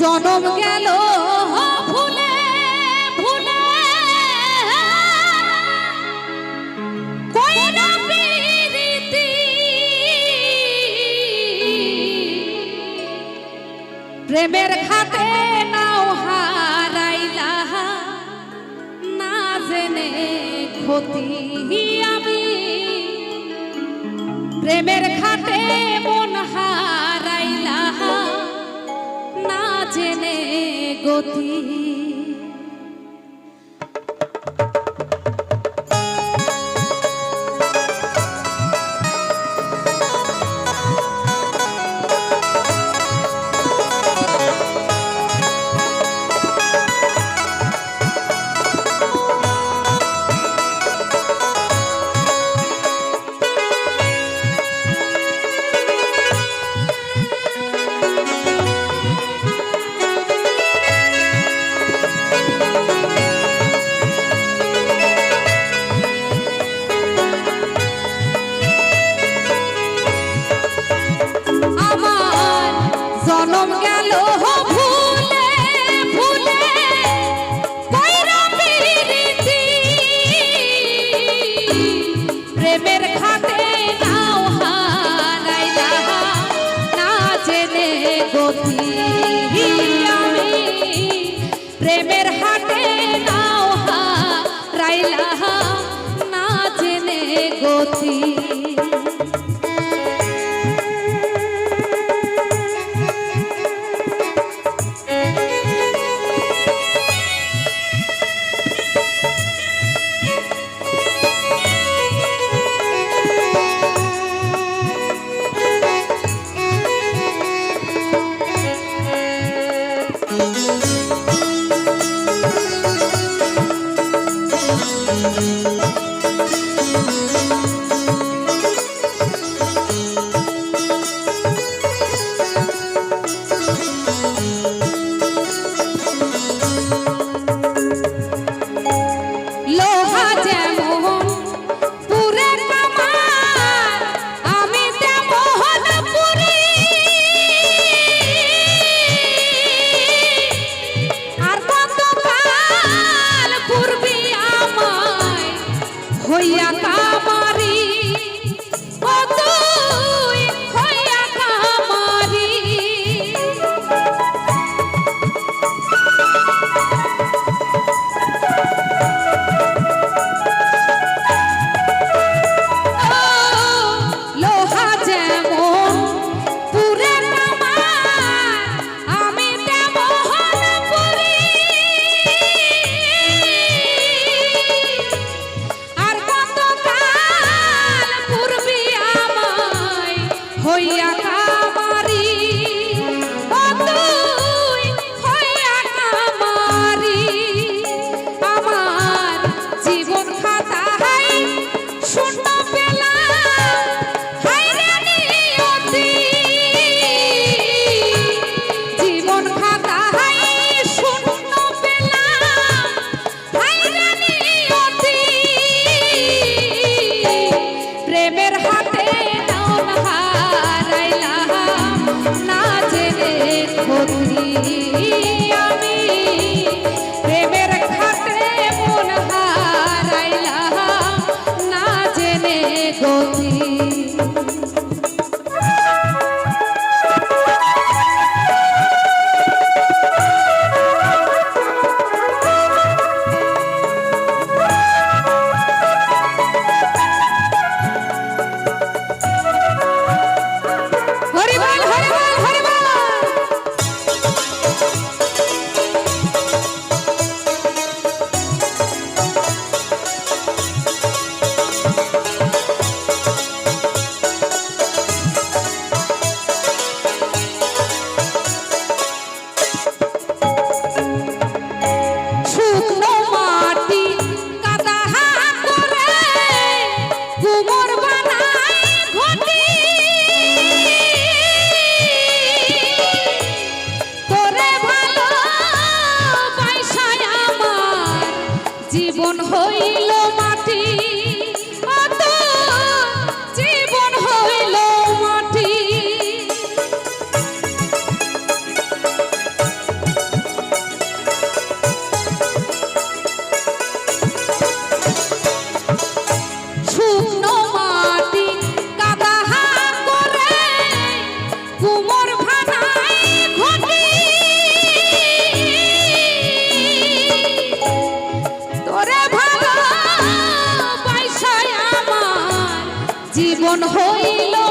জনম গেল ভুলে ভুলে প্রেমের খাতে নাও হারাইলা না জেনে ক্ষতি আমি। প্রেমের খাতে মন হারাইলা জেনে গতি। জনম গেল ভুলে ভুলে প্রেমের না জেনে গতি আমি। প্রেমের হাতে নাও হারাইলা না জেনে গতি Yeah. হইয়া জীবন হইল